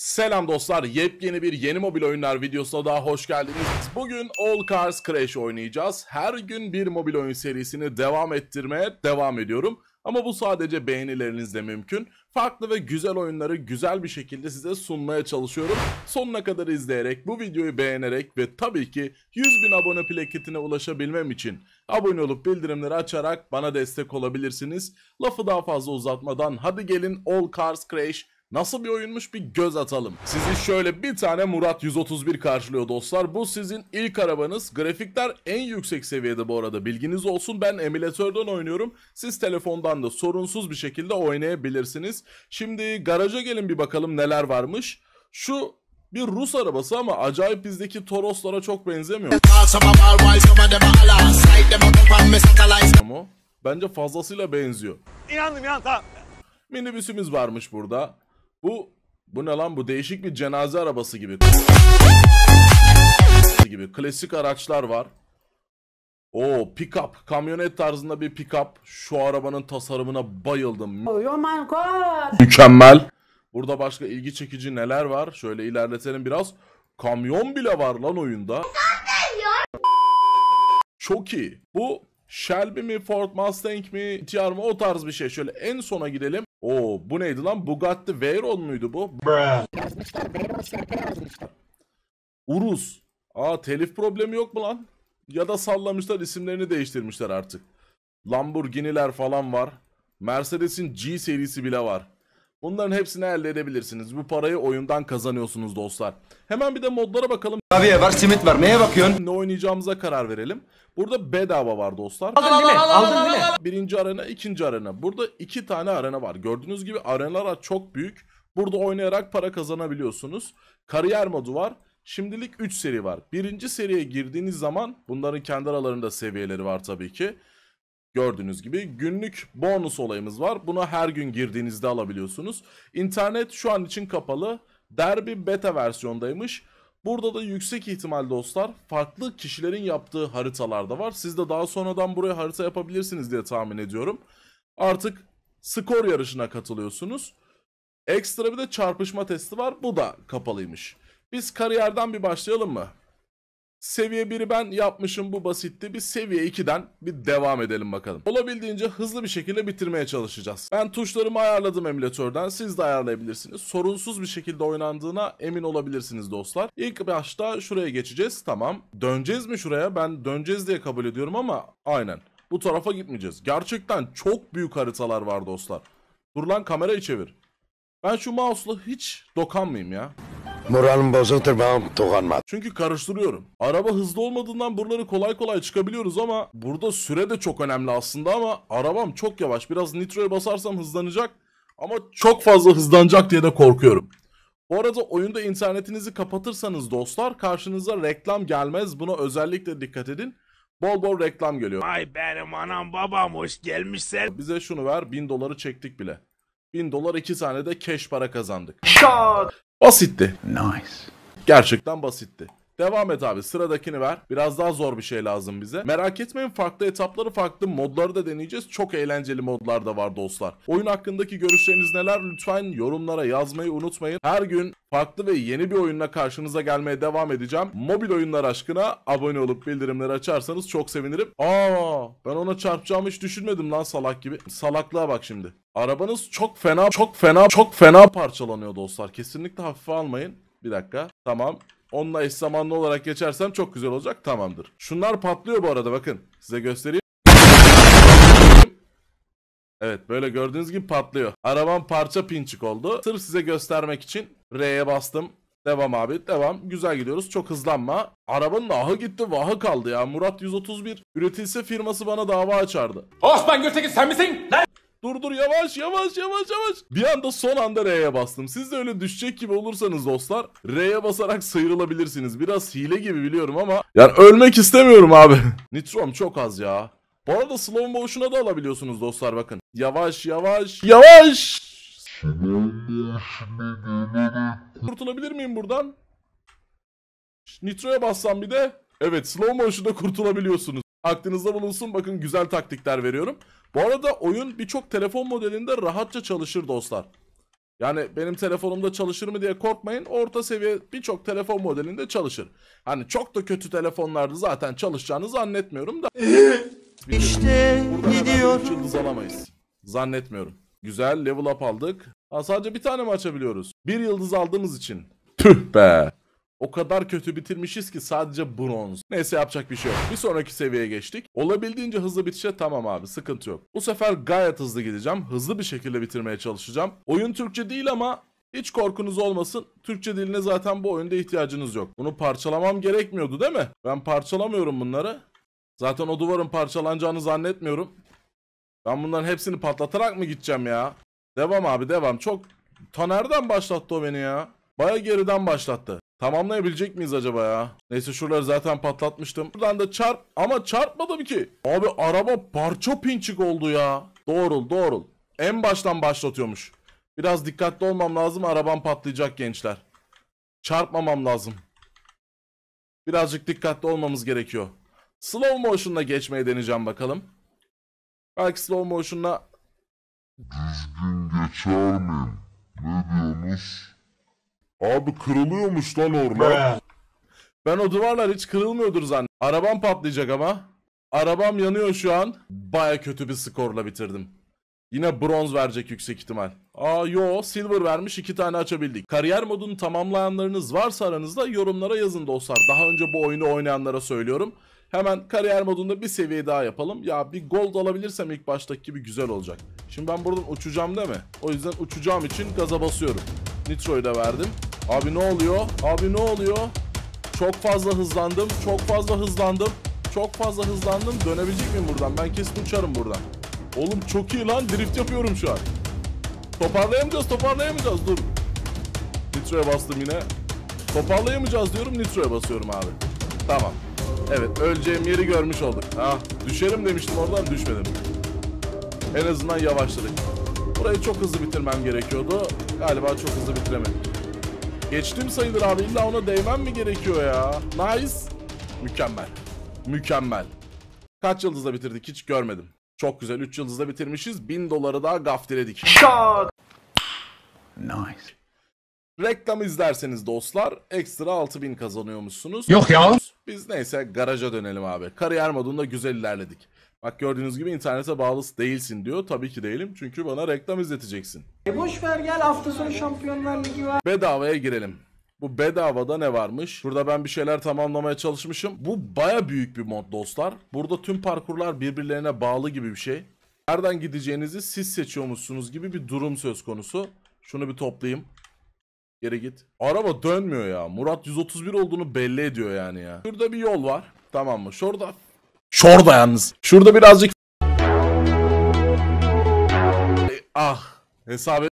Selam dostlar, yepyeni bir yeni mobil oyunlar videosuna daha hoş geldiniz. Bugün All Cars Crash oynayacağız. Her gün bir mobil oyun serisini devam ettirmeye devam ediyorum. Ama bu sadece beğenilerinizle mümkün. Farklı ve güzel oyunları güzel bir şekilde size sunmaya çalışıyorum. Sonuna kadar izleyerek, bu videoyu beğenerek ve tabii ki 100 bin abone plaketine ulaşabilmem için abone olup bildirimleri açarak bana destek olabilirsiniz. Lafı daha fazla uzatmadan hadi gelin All Cars Crash Nasıl bir oyunmuş bir göz atalım. Sizi şöyle bir tane Murat 131 karşılıyor dostlar. Bu sizin ilk arabanız. Grafikler en yüksek seviyede bu arada bilginiz olsun. Ben emülatörden oynuyorum. Siz telefondan da sorunsuz bir şekilde oynayabilirsiniz. Şimdi garaja gelin bir bakalım neler varmış. Şu bir Rus arabası ama acayip bizdeki Toros'lara çok benzemiyor. Bence fazlasıyla benziyor. İnandım inan tamam. Minibüsümüz varmış burada. Bu bu ne lan bu değişik bir cenaze arabası gibi. gibi klasik araçlar var. O pick-up, kamyonet tarzında bir pick-up. Şu arabanın tasarımına bayıldım. Oh my god! Mükemmel. Burada başka ilgi çekici neler var? Şöyle ilerletelim biraz. Kamyon bile var lan oyunda. Çok iyi. Bu Shelby mi, Ford Mustang mi, TR mı o tarz bir şey. Şöyle en sona gidelim. Oo bu neydi lan? Bugatti Veyron muydu bu? Urus. Aa telif problemi yok mu lan? Ya da sallamışlar isimlerini değiştirmişler artık. Lamborghini'ler falan var. Mercedes'in G serisi bile var. Bunların hepsini elde edebilirsiniz. Bu parayı oyundan kazanıyorsunuz dostlar. Hemen bir de modlara bakalım. Klavye var, simit var. Neye bakıyorsun? Ne oynayacağımıza karar verelim. Burada bedava var dostlar. Aldın değil mi? Aldın değil mi? Birinci arena, ikinci arena. Burada iki tane arena var. Gördüğünüz gibi arenalar çok büyük. Burada oynayarak para kazanabiliyorsunuz. Kariyer modu var. Şimdilik 3 seri var. Birinci seriye girdiğiniz zaman bunların kendi aralarında seviyeleri var tabii ki. Gördüğünüz gibi günlük bonus olayımız var. Buna her gün girdiğinizde alabiliyorsunuz. İnternet şu an için kapalı. Derby beta versiyondaymış. Burada da yüksek ihtimal dostlar farklı kişilerin yaptığı haritalar da var. Siz de daha sonradan buraya harita yapabilirsiniz diye tahmin ediyorum. Artık skor yarışına katılıyorsunuz. Ekstra bir de çarpışma testi var. Bu da kapalıymış. Biz kariyerden bir başlayalım mı? Seviye 1'i ben yapmışım bu basitti. Biz seviye 2'den bir devam edelim bakalım. Olabildiğince hızlı bir şekilde bitirmeye çalışacağız. Ben tuşlarımı ayarladım emülatörden. Siz de ayarlayabilirsiniz. Sorunsuz bir şekilde oynandığına emin olabilirsiniz dostlar. İlk başta şuraya geçeceğiz. Tamam. Döneceğiz mi şuraya? Ben döneceğiz diye kabul ediyorum ama aynen. Bu tarafa gitmeyeceğiz. Gerçekten çok büyük haritalar var dostlar. Dur lan kamerayı çevir. Ben şu mouse'la hiç dokanmayayım ya. Moralim bozuktur ben dokunmadım. Çünkü karıştırıyorum. Araba hızlı olmadığından buraları kolay kolay çıkabiliyoruz ama burada süre de çok önemli aslında ama arabam çok yavaş. Biraz nitroya basarsam hızlanacak ama çok fazla hızlanacak diye de korkuyorum. Bu arada oyunda internetinizi kapatırsanız dostlar karşınıza reklam gelmez. Buna özellikle dikkat edin. Bol bol reklam geliyor. Ay benim anam babam hoş gelmişler. Bize şunu ver 1000 doları çektik bile. 1000 dolar 2 tane de cash para kazandık. Basitti. Nice. Gerçekten basitti. Devam et abi sıradakini ver. Biraz daha zor bir şey lazım bize. Merak etmeyin farklı etapları farklı modları da deneyeceğiz. Çok eğlenceli modlar da var dostlar. Oyun hakkındaki görüşleriniz neler? Lütfen yorumlara yazmayı unutmayın. Her gün farklı ve yeni bir oyunla karşınıza gelmeye devam edeceğim. Mobil oyunlar aşkına abone olup bildirimleri açarsanız çok sevinirim. Aa ben ona çarpacağımı hiç düşünmedim lan salak gibi. Salaklığa bak şimdi. Arabanız çok fena çok fena çok fena parçalanıyor dostlar. Kesinlikle hafife almayın. Bir dakika. Tamam. Onunla eş zamanlı olarak geçersem çok güzel olacak. Tamamdır. Şunlar patlıyor bu arada bakın. Size göstereyim. Evet böyle gördüğünüz gibi patlıyor. Arabam parça pinçik oldu. Sırf size göstermek için R'ye bastım. Devam abi devam. Güzel gidiyoruz. Çok hızlanma. Arabanın ahı gitti vahı kaldı ya. Murat 131. Üretilse firması bana dava açardı. Osman Gültekin sen misin? Lan! Dur dur yavaş yavaş yavaş yavaş. Bir anda son anda R'ye bastım. Siz de öyle düşecek gibi olursanız dostlar R'ye basarak sıyrılabilirsiniz. Biraz hile gibi biliyorum ama yani ölmek istemiyorum abi. Nitrom çok az ya. Bu arada slow motion'a da alabiliyorsunuz dostlar bakın. Yavaş yavaş yavaş. Kurtulabilir miyim buradan? Nitro'ya bassam bir de. Evet slow motion'da kurtulabiliyorsunuz. Aklınızda bulunsun bakın güzel taktikler veriyorum. Bu arada oyun birçok telefon modelinde rahatça çalışır dostlar. Yani benim telefonumda çalışır mı diye korkmayın. Orta seviye birçok telefon modelinde çalışır. Hani çok da kötü telefonlarda zaten çalışacağını zannetmiyorum da. İşte gidiyorum. yıldız alamayız. Zannetmiyorum. Güzel level up aldık. Ha, sadece bir tane mi açabiliyoruz? Bir yıldız aldığımız için. Tüh be. O kadar kötü bitirmişiz ki sadece bronz. Neyse yapacak bir şey yok. Bir sonraki seviyeye geçtik. Olabildiğince hızlı bitişe tamam abi sıkıntı yok. Bu sefer gayet hızlı gideceğim. Hızlı bir şekilde bitirmeye çalışacağım. Oyun Türkçe değil ama hiç korkunuz olmasın. Türkçe diline zaten bu oyunda ihtiyacınız yok. Bunu parçalamam gerekmiyordu değil mi? Ben parçalamıyorum bunları. Zaten o duvarın parçalanacağını zannetmiyorum. Ben bunların hepsini patlatarak mı gideceğim ya? Devam abi devam. Çok... Ta nereden başlattı o beni ya? Baya geriden başlattı. Tamamlayabilecek miyiz acaba ya? Neyse şuraları zaten patlatmıştım. Buradan da çarp ama çarpmadım ki. Abi araba parça pinçik oldu ya. Doğrul doğrul. En baştan başlatıyormuş. Biraz dikkatli olmam lazım. Arabam patlayacak gençler. Çarpmamam lazım. Birazcık dikkatli olmamız gerekiyor. Slow motion'la geçmeye deneyeceğim bakalım. Belki slow motion'la geçer miyim? Ne diyorsunuz? Abi kırılıyormuş lan orada. Ben o duvarlar hiç kırılmıyordur zannet. Arabam patlayacak ama. Arabam yanıyor şu an. Baya kötü bir skorla bitirdim. Yine bronz verecek yüksek ihtimal. Aa yo silver vermiş iki tane açabildik. Kariyer modunu tamamlayanlarınız varsa aranızda yorumlara yazın dostlar. Daha önce bu oyunu oynayanlara söylüyorum. Hemen kariyer modunda bir seviye daha yapalım. Ya bir gold alabilirsem ilk baştaki gibi güzel olacak. Şimdi ben buradan uçacağım değil mi? O yüzden uçacağım için gaza basıyorum. Nitro'yu da verdim. Abi ne oluyor? Abi ne oluyor? Çok fazla hızlandım. Çok fazla hızlandım. Çok fazla hızlandım. Dönebilecek miyim buradan? Ben kesin uçarım buradan. Oğlum çok iyi lan. Drift yapıyorum şu an. Toparlayamayacağız. Toparlayamayacağız. Dur. Nitro'ya bastım yine. Toparlayamayacağız diyorum. Nitro'ya basıyorum abi. Tamam. Evet öleceğim yeri görmüş olduk. Ah düşerim demiştim oradan düşmedim. En azından yavaşladık. Burayı çok hızlı bitirmem gerekiyordu. Galiba çok hızlı bitiremedim. Geçtim sayılır abi. İlla ona değmem mi gerekiyor ya? Nice. Mükemmel. Mükemmel. Kaç yıldızla bitirdik hiç görmedim. Çok güzel 3 yıldızla bitirmişiz. 1000 doları daha gaftiledik. Nice. Reklam izlerseniz dostlar ekstra 6000 kazanıyormuşsunuz. Yok ya. Biz neyse garaja dönelim abi. Kariyer modunda güzel ilerledik. Bak gördüğünüz gibi internete bağlı değilsin diyor. Tabii ki değilim çünkü bana reklam izleteceksin. E boş ver gel hafta sonu Şampiyonlar Ligi var. Bedavaya girelim. Bu bedavada ne varmış? Burada ben bir şeyler tamamlamaya çalışmışım. Bu baya büyük bir mod dostlar. Burada tüm parkurlar birbirlerine bağlı gibi bir şey. Nereden gideceğinizi siz seçiyormuşsunuz gibi bir durum söz konusu. Şunu bir toplayayım. Geri git. Araba dönmüyor ya. Murat 131 olduğunu belli ediyor yani ya. Şurada bir yol var. Tamam mı? Şurada. Şurada yalnız. Şurada birazcık. Ah. Hesap et-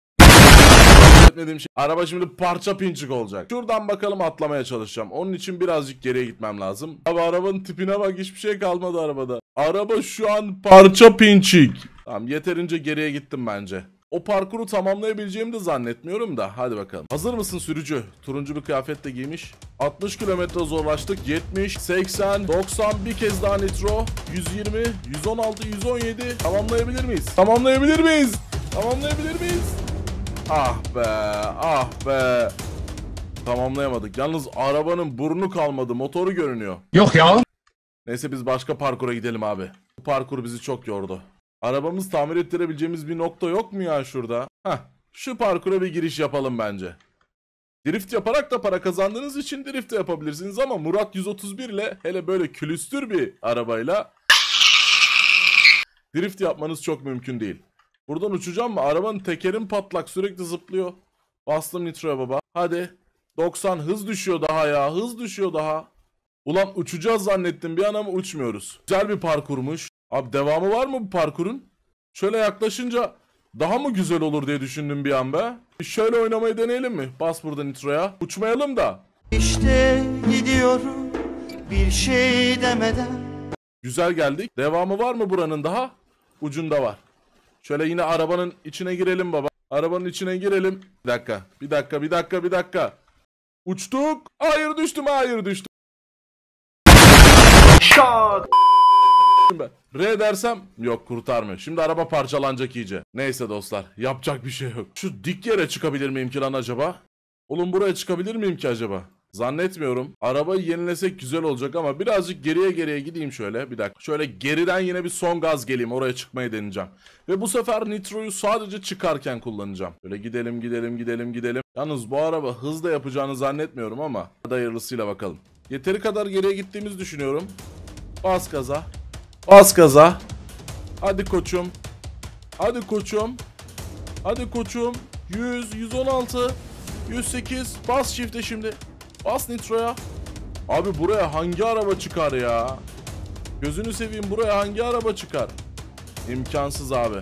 etmediğim şey. Araba şimdi parça pinçik olacak. Şuradan bakalım atlamaya çalışacağım. Onun için birazcık geriye gitmem lazım. Abi arabanın tipine bak hiçbir şey kalmadı arabada. Araba şu an parça pinçik. Tamam yeterince geriye gittim bence. O parkuru tamamlayabileceğimi de zannetmiyorum da. Hadi bakalım. Hazır mısın sürücü? Turuncu bir kıyafet de giymiş. 60 kilometre zorlaştık. 70, 80, 90 bir kez daha nitro. 120, 116, 117. Tamamlayabilir miyiz? Tamamlayabilir miyiz? Tamamlayabilir miyiz? Ah be, ah be. Tamamlayamadık. Yalnız arabanın burnu kalmadı. Motoru görünüyor. Yok ya. Neyse biz başka parkura gidelim abi. Bu parkur bizi çok yordu. Arabamız tamir ettirebileceğimiz bir nokta yok mu ya şurada? Heh, şu parkura bir giriş yapalım bence. Drift yaparak da para kazandığınız için drift de yapabilirsiniz ama Murat 131 ile hele böyle külüstür bir arabayla drift yapmanız çok mümkün değil. Buradan uçacağım mı? Arabanın tekerim patlak sürekli zıplıyor. Bastım nitroya baba. Hadi. 90 hız düşüyor daha ya. Hız düşüyor daha. Ulan uçacağız zannettim bir an ama uçmuyoruz. Güzel bir parkurmuş. Abi devamı var mı bu parkurun? Şöyle yaklaşınca daha mı güzel olur diye düşündüm bir an be. Şöyle oynamayı deneyelim mi? Bas burada nitroya. Uçmayalım da. İşte gidiyorum bir şey demeden Güzel geldik. Devamı var mı buranın daha? Ucunda var. Şöyle yine arabanın içine girelim baba. Arabanın içine girelim. Bir dakika. Bir dakika. Bir dakika. Bir dakika. Uçtuk. Hayır düştüm. Hayır düştüm. Ben. R dersem yok kurtarmıyor. Şimdi araba parçalanacak iyice. Neyse dostlar yapacak bir şey yok. Şu dik yere çıkabilir miyim ki lan acaba? Oğlum buraya çıkabilir miyim ki acaba? Zannetmiyorum. Arabayı yenilesek güzel olacak ama birazcık geriye geriye gideyim şöyle. Bir dakika. Şöyle geriden yine bir son gaz geleyim. Oraya çıkmayı deneyeceğim. Ve bu sefer nitroyu sadece çıkarken kullanacağım. Böyle gidelim gidelim gidelim gidelim. Yalnız bu araba hızla yapacağını zannetmiyorum ama hadi hayırlısıyla bakalım. Yeteri kadar geriye gittiğimizi düşünüyorum. Bas gaza. Bas gaza. Hadi koçum. Hadi koçum. Hadi koçum. 100, 116, 108. Bas çifte şimdi. Bas nitroya. Abi buraya hangi araba çıkar ya? Gözünü seveyim buraya hangi araba çıkar? İmkansız abi.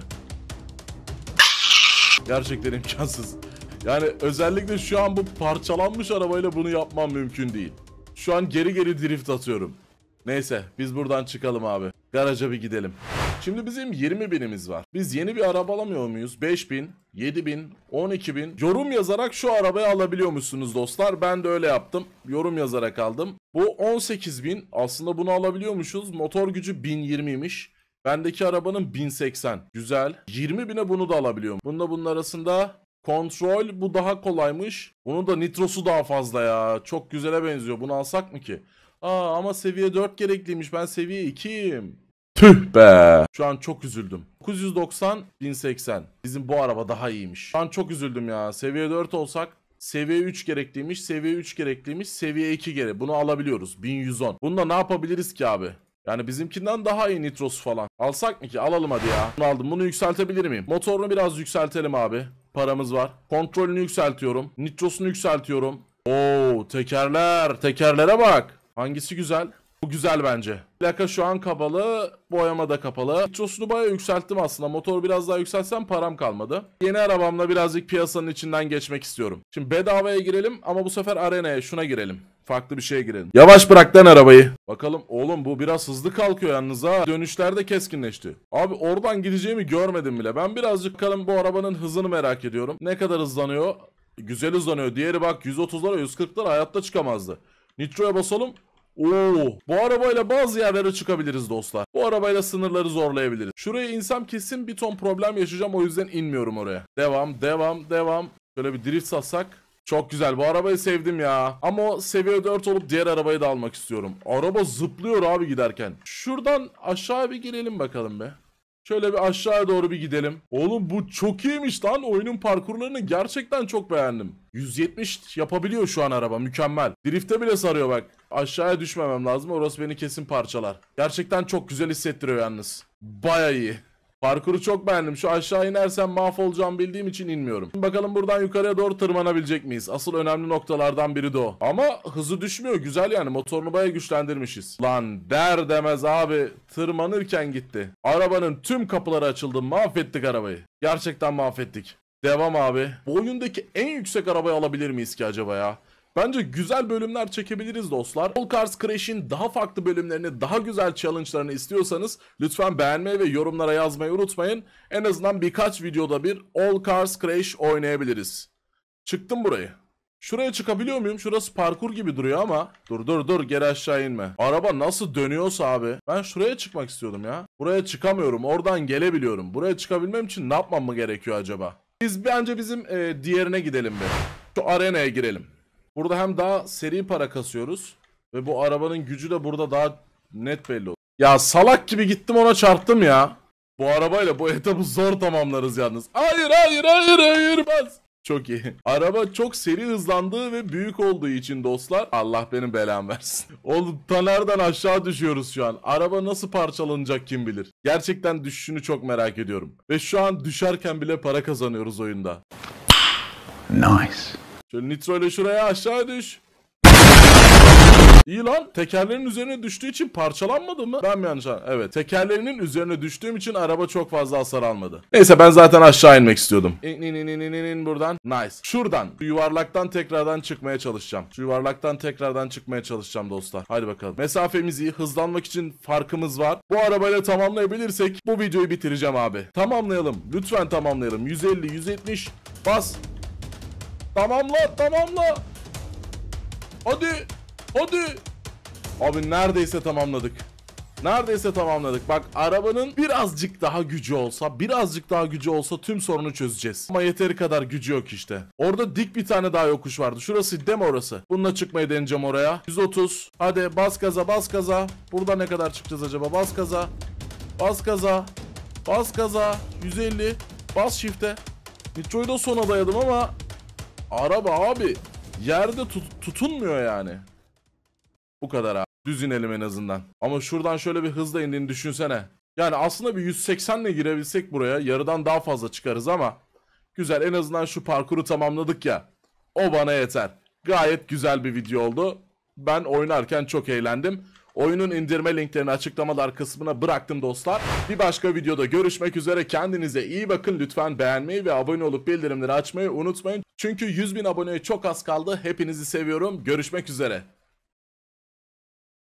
Gerçekten imkansız. Yani özellikle şu an bu parçalanmış arabayla bunu yapmam mümkün değil. Şu an geri geri drift atıyorum. Neyse biz buradan çıkalım abi. Garaja bir gidelim. Şimdi bizim 20 binimiz var. Biz yeni bir araba alamıyor muyuz? 5 bin, 7 bin, 12 bin. Yorum yazarak şu arabayı alabiliyor musunuz dostlar? Ben de öyle yaptım. Yorum yazarak aldım. Bu 18 bin. Aslında bunu alabiliyormuşuz. Motor gücü 1020'ymiş. Bendeki arabanın 1080. Güzel. 20 bine bunu da alabiliyorum. Bunda bunun arasında kontrol bu daha kolaymış. Bunun da nitrosu daha fazla ya. Çok güzele benziyor. Bunu alsak mı ki? Aa ama seviye 4 gerekliymiş. Ben seviye 2'yim. Tüh be. Şu an çok üzüldüm. 990 1080. Bizim bu araba daha iyiymiş. Şu an çok üzüldüm ya. Seviye 4 olsak Seviye 3 gerekliymiş, seviye 3 gerekliymiş, seviye 2 gere. Bunu alabiliyoruz. 1110. Bunda ne yapabiliriz ki abi? Yani bizimkinden daha iyi nitrosu falan. Alsak mı ki? Alalım hadi ya. Bunu aldım. Bunu yükseltebilir miyim? Motorunu biraz yükseltelim abi. Paramız var. Kontrolünü yükseltiyorum. Nitrosunu yükseltiyorum. Oo tekerler. Tekerlere bak. Hangisi güzel? Bu güzel bence. Plaka şu an kapalı. Boyama da kapalı. Nitrosunu bayağı yükselttim aslında. Motoru biraz daha yükseltsem param kalmadı. Yeni arabamla birazcık piyasanın içinden geçmek istiyorum. Şimdi bedavaya girelim ama bu sefer arenaya şuna girelim. Farklı bir şeye girelim. Yavaş bırak lan arabayı. Bakalım oğlum bu biraz hızlı kalkıyor yalnız ha. Dönüşler de keskinleşti. Abi oradan gideceğimi görmedim bile. Ben birazcık bakalım bu arabanın hızını merak ediyorum. Ne kadar hızlanıyor? Güzel hızlanıyor. Diğeri bak 130'lara 140'lara hayatta çıkamazdı. Nitro'ya basalım. Oo, bu arabayla bazı yerlere çıkabiliriz dostlar. Bu arabayla sınırları zorlayabiliriz. Şuraya insem kesin bir ton problem yaşayacağım o yüzden inmiyorum oraya. Devam, devam, devam. Şöyle bir drift satsak. Çok güzel. Bu arabayı sevdim ya. Ama o seviye 4 olup diğer arabayı da almak istiyorum. Araba zıplıyor abi giderken. Şuradan aşağı bir girelim bakalım be. Şöyle bir aşağıya doğru bir gidelim. Oğlum bu çok iyiymiş lan. Oyunun parkurlarını gerçekten çok beğendim. 170 yapabiliyor şu an araba. Mükemmel. Drift'e bile sarıyor bak. Aşağıya düşmemem lazım. Orası beni kesin parçalar. Gerçekten çok güzel hissettiriyor yalnız. Baya iyi. Parkuru çok beğendim. Şu aşağı inersem mahvolacağım bildiğim için inmiyorum. Bakalım buradan yukarıya doğru tırmanabilecek miyiz? Asıl önemli noktalardan biri de o. Ama hızı düşmüyor. Güzel yani. Motorunu baya güçlendirmişiz. Lan der demez abi. Tırmanırken gitti. Arabanın tüm kapıları açıldı. Mahvettik arabayı. Gerçekten mahvettik. Devam abi. Bu oyundaki en yüksek arabayı alabilir miyiz ki acaba ya? Bence güzel bölümler çekebiliriz dostlar. All Cars Crash'in daha farklı bölümlerini, daha güzel challenge'larını istiyorsanız lütfen beğenmeyi ve yorumlara yazmayı unutmayın. En azından birkaç videoda bir All Cars Crash oynayabiliriz. Çıktım burayı. Şuraya çıkabiliyor muyum? Şurası parkur gibi duruyor ama. Dur dur dur geri aşağı inme. Araba nasıl dönüyorsa abi. Ben şuraya çıkmak istiyordum ya. Buraya çıkamıyorum. Oradan gelebiliyorum. Buraya çıkabilmem için ne yapmam mı gerekiyor acaba? Biz bence bizim e, diğerine gidelim be. Şu arenaya girelim. Burada hem daha seri para kasıyoruz. Ve bu arabanın gücü de burada daha net belli oluyor. Ya salak gibi gittim ona çarptım ya. Bu arabayla bu etabı zor tamamlarız yalnız. Hayır hayır hayır hayır bas. Çok iyi. Araba çok seri hızlandığı ve büyük olduğu için dostlar Allah benim belamı versin. Oğlum tanerden aşağı düşüyoruz şu an. Araba nasıl parçalanacak kim bilir. Gerçekten düşüşünü çok merak ediyorum. Ve şu an düşerken bile para kazanıyoruz oyunda. Nice. Şöyle nitro ile şuraya aşağı düş. İyi lan. Tekerlerin üzerine düştüğü için parçalanmadı mı? Ben mi yanlış? Evet. Tekerlerinin üzerine düştüğüm için araba çok fazla hasar almadı. Neyse ben zaten aşağı inmek istiyordum. İn in in in in in, in buradan. Nice. Şuradan. Şu yuvarlaktan tekrardan çıkmaya çalışacağım. Şu yuvarlaktan tekrardan çıkmaya çalışacağım dostlar. Hadi bakalım. Mesafemiz iyi. Hızlanmak için farkımız var. Bu arabayla tamamlayabilirsek bu videoyu bitireceğim abi. Tamamlayalım. Lütfen tamamlayalım. 150, 170. Bas. Tamamla, tamamla. Hadi. Hadi. Abi neredeyse tamamladık. Neredeyse tamamladık. Bak arabanın birazcık daha gücü olsa, birazcık daha gücü olsa tüm sorunu çözeceğiz. Ama yeteri kadar gücü yok işte. Orada dik bir tane daha yokuş vardı. Şurası mi orası? Bununla çıkmayı deneyeceğim oraya. 130. Hadi bas gaza bas gaza. Burada ne kadar çıkacağız acaba? Bas gaza. Bas gaza. Bas gaza. 150. Bas shift'e. Nitro'yu da sona dayadım ama araba abi yerde tut- tutunmuyor yani. Bu kadar abi. Düz inelim en azından. Ama şuradan şöyle bir hızla indiğini düşünsene. Yani aslında bir 180 ile girebilsek buraya yarıdan daha fazla çıkarız ama güzel en azından şu parkuru tamamladık ya. O bana yeter. Gayet güzel bir video oldu. Ben oynarken çok eğlendim. Oyunun indirme linklerini açıklamalar kısmına bıraktım dostlar. Bir başka videoda görüşmek üzere. Kendinize iyi bakın. Lütfen beğenmeyi ve abone olup bildirimleri açmayı unutmayın. Çünkü 100 bin aboneye çok az kaldı. Hepinizi seviyorum. Görüşmek üzere.